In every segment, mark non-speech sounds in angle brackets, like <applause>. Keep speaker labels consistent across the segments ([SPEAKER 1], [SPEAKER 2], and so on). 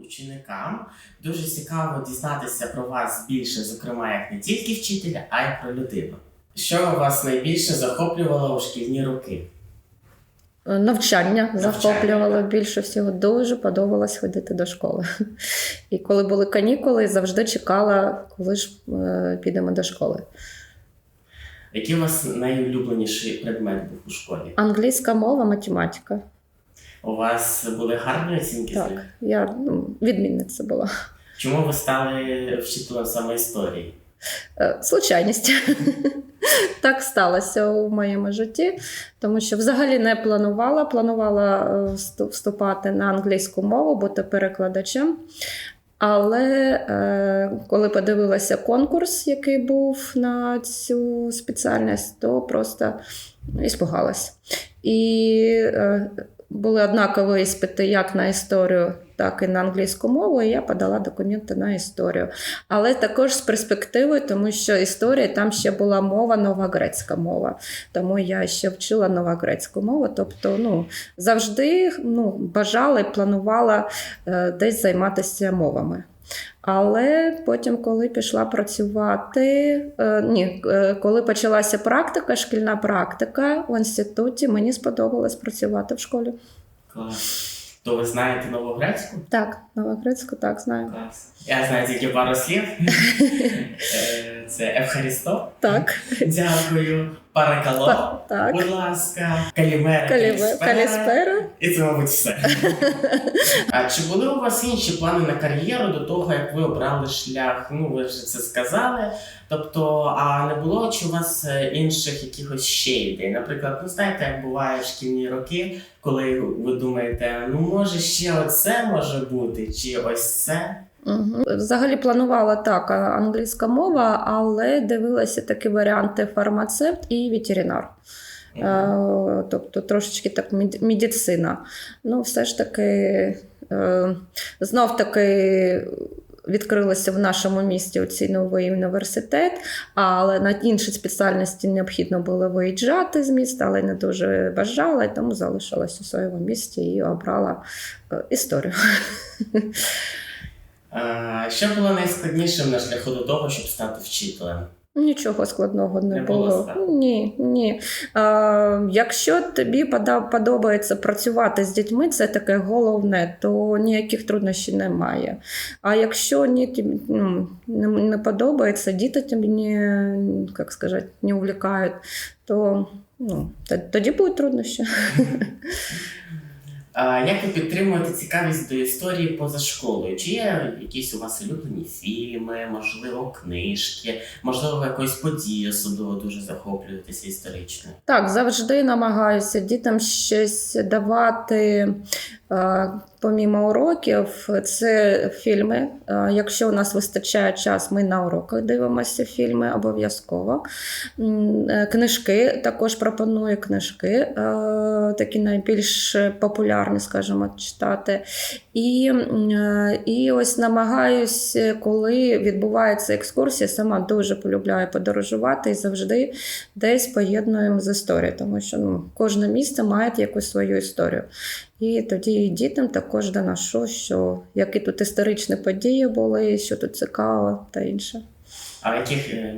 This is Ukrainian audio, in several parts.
[SPEAKER 1] ученикам, дуже цікаво дізнатися про вас більше, зокрема, як не тільки вчителя, а й про людину. Що вас найбільше захоплювало у шкільні роки?
[SPEAKER 2] Е, Навчання захоплювало більше всього. Дуже подобалось ходити до школи. І коли були канікули, завжди чекала, коли ж е, підемо до школи.
[SPEAKER 1] Який у вас найулюбленіший предмет був у школі?
[SPEAKER 2] Англійська мова, математика.
[SPEAKER 1] У вас були гарні оцінки з
[SPEAKER 2] Так,
[SPEAKER 1] них?
[SPEAKER 2] я ну, відмінниця була.
[SPEAKER 1] Чому ви стали вчителем саме історії?
[SPEAKER 2] Е, Случайність. <laughs> Так сталося у моєму житті, тому що взагалі не планувала. Планувала е, вступати на англійську мову, бути перекладачем. Але е, коли подивилася конкурс, який був на цю спеціальність, то просто іспугалась. І е, були однакові іспити як на історію, так і на англійську мову. І я подала документи на історію. Але також з перспективою, тому що історія там ще була мова, новогрецька мова. Тому я ще вчила новогрецьку мову. Тобто, ну завжди ну, бажала і планувала е, десь займатися мовами. Але потім, коли пішла працювати, е, ні, е, коли почалася практика, шкільна практика в інституті, мені сподобалось працювати в школі.
[SPEAKER 1] Клас. То ви знаєте новогрецьку?
[SPEAKER 2] Так, новогрецьку, так знаю.
[SPEAKER 1] Клас. Я знаю тільки пару слів. <laughs> Е, Це Евхаристо.
[SPEAKER 2] Так,
[SPEAKER 1] Дякую. Паракало.
[SPEAKER 2] Так.
[SPEAKER 1] Будь ласка. Калімера.
[SPEAKER 2] Каліве- Каліспера.
[SPEAKER 1] І це, мабуть, все. <laughs> А чи були у вас інші плани на кар'єру до того, як ви обрали шлях? Ну, ви вже це сказали. Тобто, а не було чи у вас е, інших якихось ще ідей? Наприклад, ну знаєте, як буває в шкільні роки, коли ви думаєте, ну може ще оце може бути, чи ось це?
[SPEAKER 2] Угу. Взагалі планувала так англійська мова, але дивилася такі варіанти фармацевт і ветеринар. Тобто трошечки так медицина. Ну, все ж таки, е, знов таки. Відкрилося в нашому місті цей новий університет, але на інші спеціальності необхідно було виїжджати з міста, але не дуже бажала, і тому залишилась у своєму місті і обрала е, історію. <laughs>
[SPEAKER 1] А, що було найскладнішим на шляху до того, щоб стати вчителем?
[SPEAKER 2] Нічого складного не,
[SPEAKER 1] Не було
[SPEAKER 2] було. Ні, ні. А, якщо тобі подобається працювати з дітьми, це таке головне, то ніяких труднощів немає. А якщо ні, тобі, ну, не, не подобається, діти тобі не, як сказати, не увлікають, то ну, тоді будуть труднощі. <laughs>
[SPEAKER 1] Як ви підтримуєте цікавість до історії поза школою? Чи є якісь у вас улюблені фільми, можливо, книжки, можливо, ви якоюсь подією особливо дуже захоплюєтеся історично?
[SPEAKER 2] Так, завжди намагаюся дітям щось давати. Помімо уроків, це фільми. Якщо у нас вистачає час, ми на уроках дивимося фільми обов'язково. Е, Книжки також пропоную книжки, е, такі найбільш популярні, скажімо, читати. І, е, і ось намагаюсь, коли відбувається екскурсія, сама дуже полюбляю подорожувати і завжди десь поєднуємо з історією, тому що ну, кожне місце має якусь свою історію. І тоді дітям також доношу, що які тут історичні події були, що тут цікаво та інше.
[SPEAKER 1] А яких е,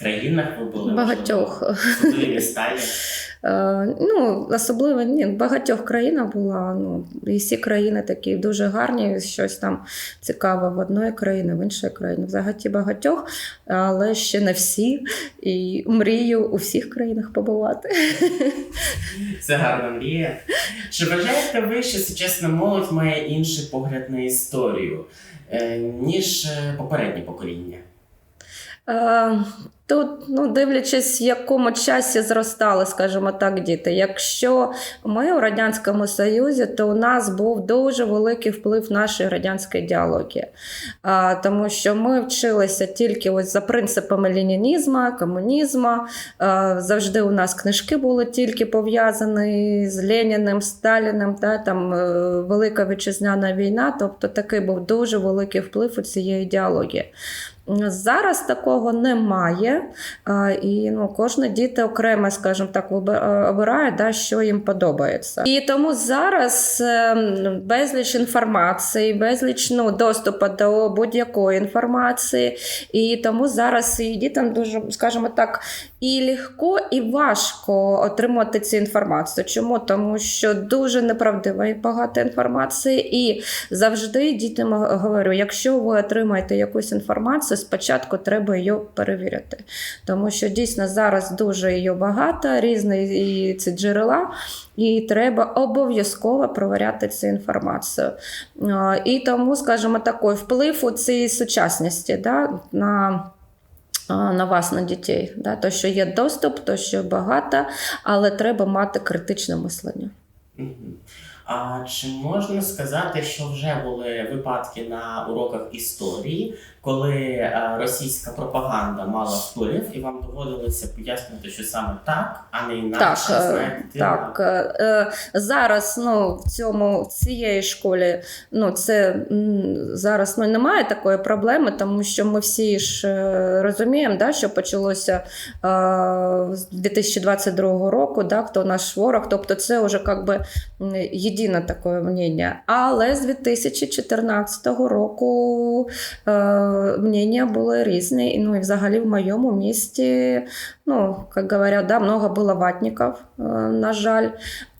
[SPEAKER 1] країнах ви були?
[SPEAKER 2] Багатьох.
[SPEAKER 1] Можливо, особливі міста? <laughs>
[SPEAKER 2] Е, ну, особливо ні, в багатьох країнах була. Ну, і всі країни такі дуже гарні, щось там цікаве в одної країни, в іншої країни. Взагалі багатьох, але ще не всі. І мрію у всіх країнах побувати. <laughs>
[SPEAKER 1] Це гарна мрія. Чи вважаєте ви, що сучасна молодь має інший погляд на історію, е, ніж е, попереднє покоління?
[SPEAKER 2] Е, Тут, ну, дивлячись, в якому часі зростали, скажімо так, діти. Якщо ми у Радянському Союзі, то у нас був дуже великий вплив нашої радянської ідеології. А, тому що ми вчилися тільки ось за принципами ленінізму, комунізму. А, завжди у нас книжки були тільки пов'язані з Леніним, Сталіним, та, там, е, Велика Вітчизняна війна. Тобто такий був дуже великий вплив у цієї ідеології. Зараз такого немає, і ну, кожне діти окремо, скажімо так, е, обирає, да, що їм подобається. І тому зараз ем, безліч інформації, безліч ну, доступу до будь-якої інформації. І тому зараз і дітям дуже, скажімо так, і легко, і важко отримати цю інформацію. Чому? Тому що дуже неправдива і багато інформації, і завжди дітям говорю: якщо ви отримаєте якусь інформацію, спочатку треба її перевірити. Тому що дійсно зараз дуже її багато, різні ці джерела, і треба обов'язково провіряти цю інформацію. І тому, скажімо, такий вплив у цій сучасності да, на. На вас, на дітей, да? то, що є доступ, то що багато, але треба мати критичне мислення.
[SPEAKER 1] А чи можна сказати, що вже були випадки на уроках історії, коли е, російська пропаганда мала вплив, і вам доводилося пояснювати, що саме так, а не інакше?
[SPEAKER 2] Так, е,
[SPEAKER 1] знаєте,
[SPEAKER 2] Так, е, зараз ну, в цьому в цієї школі ну, це зараз ну, немає такої проблеми, тому що ми всі ж розуміємо, да, що почалося з 2022 року, да, хто наш ворог. Тобто це вже як би єдине таке мнення. Але з 2014 року е, мнення были разные. Ну и взагалі в моем месте, ну, как говорят, да, много было ватників, е, на жаль.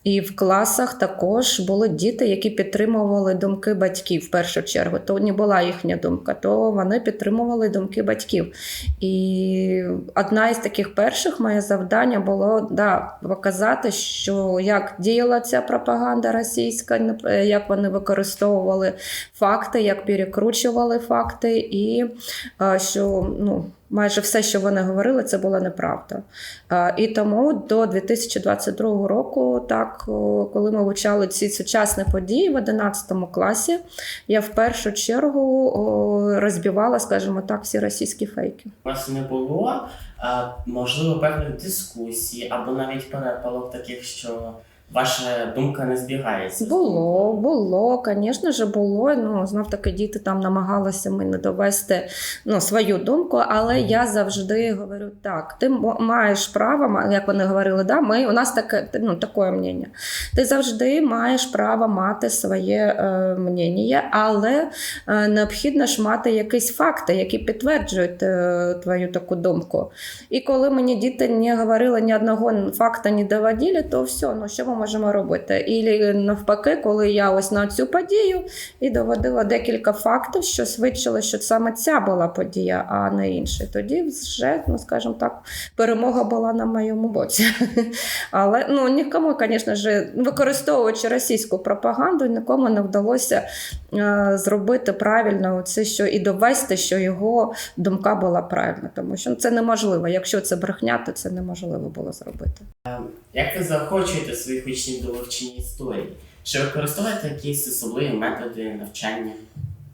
[SPEAKER 2] І в класах також були діти, які підтримували думки батьків в першу чергу. То не була їхня думка, то вони підтримували думки батьків. І одна із таких перших моє завдання було да, показати, що як діяла ця пропаганда російська, е, як вони використовували факти, як перекручували факти, і е, що ну. Майже все, що вони говорили, це була неправда. І тому до 2022 року, так, коли ми вивчали ці сучасні події в 11 класі, я в першу чергу розбивала, скажімо так, всі російські фейки.
[SPEAKER 1] У вас не було, можливо, певних дискусій або навіть перепалок таких, що ваша думка не збігається.
[SPEAKER 2] Було, було, звісно ж, було. Ну, знов таки діти там намагалися мені довести ну, свою думку, але я завжди говорю так: ти маєш право, як вони говорили, да, ми, у нас таке, ну, таке мнення. Ти завжди маєш право мати своє е, мнення, але е, необхідно ж мати якісь факти, які підтверджують е, твою таку думку. І коли мені діти не говорили ні одного факту не доводили, то все, ну що ми можемо робити? І навпаки, коли я ось на цю подію і доводила декілька фактів, що свідчили, що саме ця була подія, а не інша. Тоді вже, ну скажімо так, перемога була на моєму боці. <laughs> Але ну нікому, звісно ж, використовуючи російську пропаганду, нікому не вдалося е, зробити правильно це, що і довести, що його думка була правильна, тому що це неможливо. Якщо це брехня, то це неможливо було зробити.
[SPEAKER 1] Як ви заохочуєте своїх учнів до вивчення історії? Чи використовуєте якісь особливі методи навчання?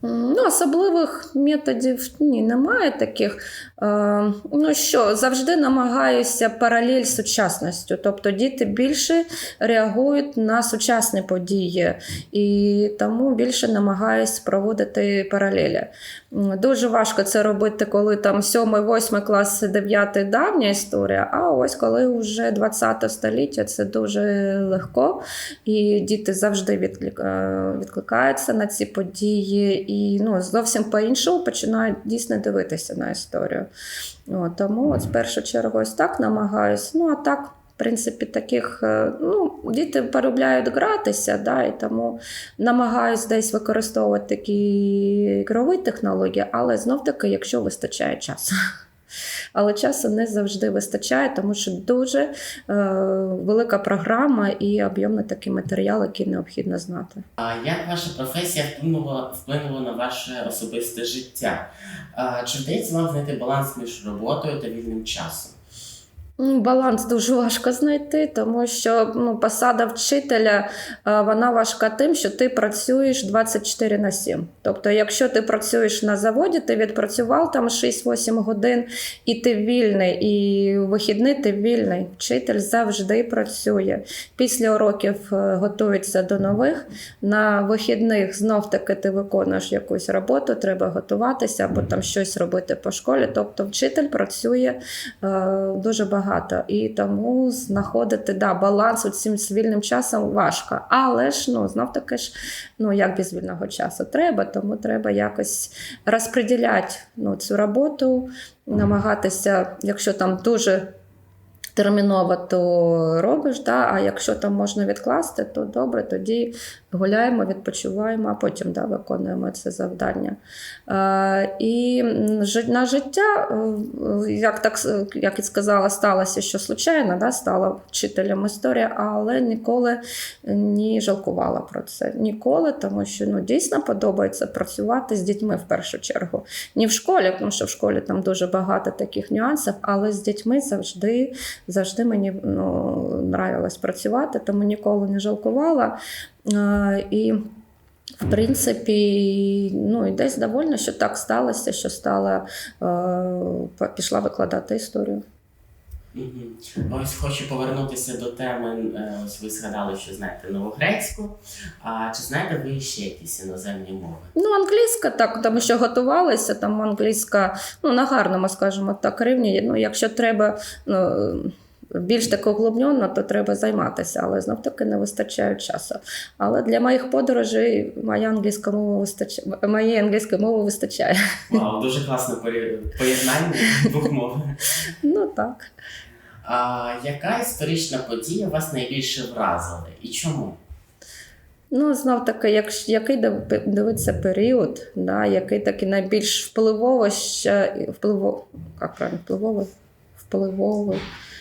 [SPEAKER 2] Ну, особливих методів ні, немає таких. Е, ну що, завжди намагаюся паралель з сучасністю. Тобто діти більше реагують на сучасні події, і тому більше намагаюсь проводити паралелі. Дуже важко це робити, коли там 7, 8 клас, 9 давня історія, а ось коли вже 20 століття, це дуже легко. І діти завжди е, відкликаються на ці події і ну, зовсім по-іншому починають дійсно дивитися на історію. От, тому от, в першу чергу ось так намагаюся. Ну, а так, в принципі, таких е, ну, діти полюбляють гратися, да, і тому намагаюсь десь використовувати такі ігрові технології, але знов таки, якщо вистачає часу. Але часу не завжди вистачає, тому що дуже е, велика програма і об'ємний такий матеріал, який необхідно знати.
[SPEAKER 1] А як ваша професія вплинула, вплинула на ваше особисте життя? А, Чи вдається вам знайти баланс між роботою та вільним часом?
[SPEAKER 2] М, Баланс дуже важко знайти, тому що ну, посада вчителя е, вона важка тим, що ти працюєш 24 на 7. Тобто, якщо ти працюєш на заводі, ти відпрацював там 6-8 годин, і ти вільний, і вихідний ти вільний. Вчитель завжди працює. Після уроків е, готується до нових. На вихідних знов таки ти виконуєш якусь роботу, треба готуватися або там щось робити по школі. Тобто, вчитель працює е, дуже багато. І тому знаходити да, баланс у цим вільним часом важко. Але ж ну, знов таки ж, ну як без вільного часу треба, тому треба якось розподіляти ну, цю роботу, намагатися, якщо там дуже. Терміново то робиш, да, а якщо там можна відкласти, то добре, тоді гуляємо, відпочиваємо, а потім да, виконуємо це завдання. Е, і на життя, е, як так як і сказала, сталося, що случайно да, стала вчителем історії, але ніколи не жалкувала про це. Ніколи, тому що ну, дійсно подобається працювати з дітьми в першу чергу. Не в школі, тому що в школі там дуже багато таких нюансів, але з дітьми завжди, завжди мені ну, нравилось працювати, тому ніколи не жалкувала. І в принципі, ну і десь довольна, що так сталося, що стала е, пішла викладати історію.
[SPEAKER 1] Мгм. Ось хочу повернутися до теми. е, Ось ви згадали, що знаєте новогрецьку. А чи знаєте ви ще якісь іноземні мови?
[SPEAKER 2] Ну, англійська так, тому що готувалися, там англійська, ну на гарному, скажімо так, рівні. Ну, якщо треба. Ну, більш так углублено, то треба займатися, але знов таки не вистачає часу. Але для моїх подорожей моя англійська мова вистачає. Моєї англійської мови вистачає.
[SPEAKER 1] Вау, дуже класне поєднання двох мов. <laughs>
[SPEAKER 2] Ну так.
[SPEAKER 1] А яка історична подія вас найбільше вразила і чому?
[SPEAKER 2] Ну, знов таки, як, який дивиться період, да, який такий найбільш впливово ще впливо, як правильно, впливовий, впливовий,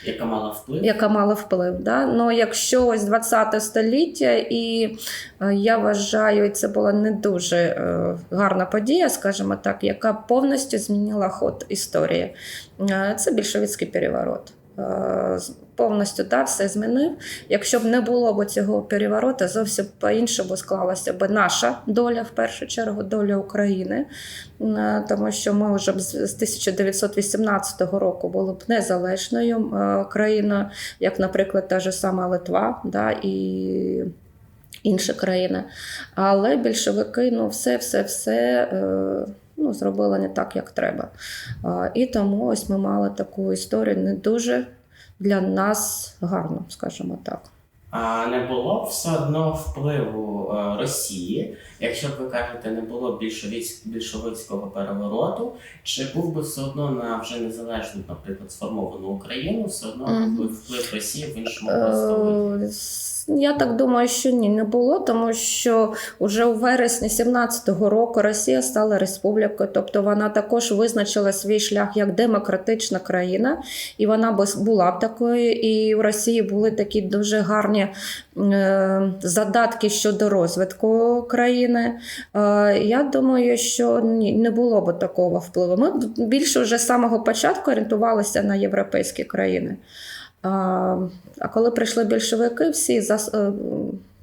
[SPEAKER 1] Яка мала вплив?
[SPEAKER 2] яка мала вплив. Да? Ну, якщо ось 20 століття, і е, я вважаю, це була не дуже е, гарна подія, скажімо так, яка повністю змінила ход історії. Е, Це більшовицький переворот. Е, Повністю да, все змінив. Якщо б не було б цього перевороту, зовсім по-іншому склалася б наша доля, в першу чергу, доля України. Е, Тому що ми вже б з з 1918 року були б незалежною е, країною, як, наприклад, та ж сама Литва да, і інші країни. Але більшовики, ну, все, все, все. е, Ну, зробили не так, як треба. І тому ось ми мали таку історію не дуже для нас гарну, скажімо так.
[SPEAKER 1] А не було б все одно впливу е, Росії, якщо б ви кажете, не було більшовицького перевороту, чи був би все одно на вже незалежну, наприклад, сформовану Україну, все одно був би вплив Росії в іншому просторі?
[SPEAKER 2] Я так думаю, що ні, не було, тому що вже у вересні 17-го року Росія стала республікою, тобто вона також визначила свій шлях як демократична країна, і вона була б такою. І в Росії були такі дуже гарні е, задатки щодо розвитку країни. Е, Я думаю, що ні, не було б такого впливу. Ми більше вже з самого початку орієнтувалися на європейські країни. А, коли прийшли більшовики, всі е,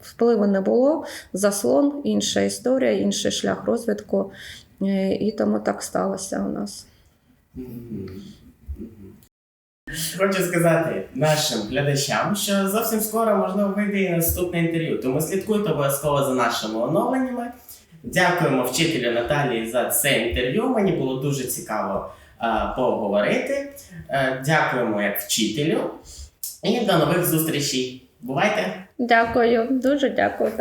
[SPEAKER 2] впливу не було, заслон, інша історія, інший шлях розвитку. Е, І тому так сталося у нас.
[SPEAKER 1] Хочу сказати нашим глядачам, що зовсім скоро можливо вийде і наступне інтерв'ю. Тому слідкуйте обов'язково за нашими оновленнями. Дякуємо вчителю Наталії за це інтерв'ю. Мені було дуже цікаво поговорити. Е, дякуємо як вчителю. І до нових зустрічей. Бувайте!
[SPEAKER 2] Дякую, дуже дякую.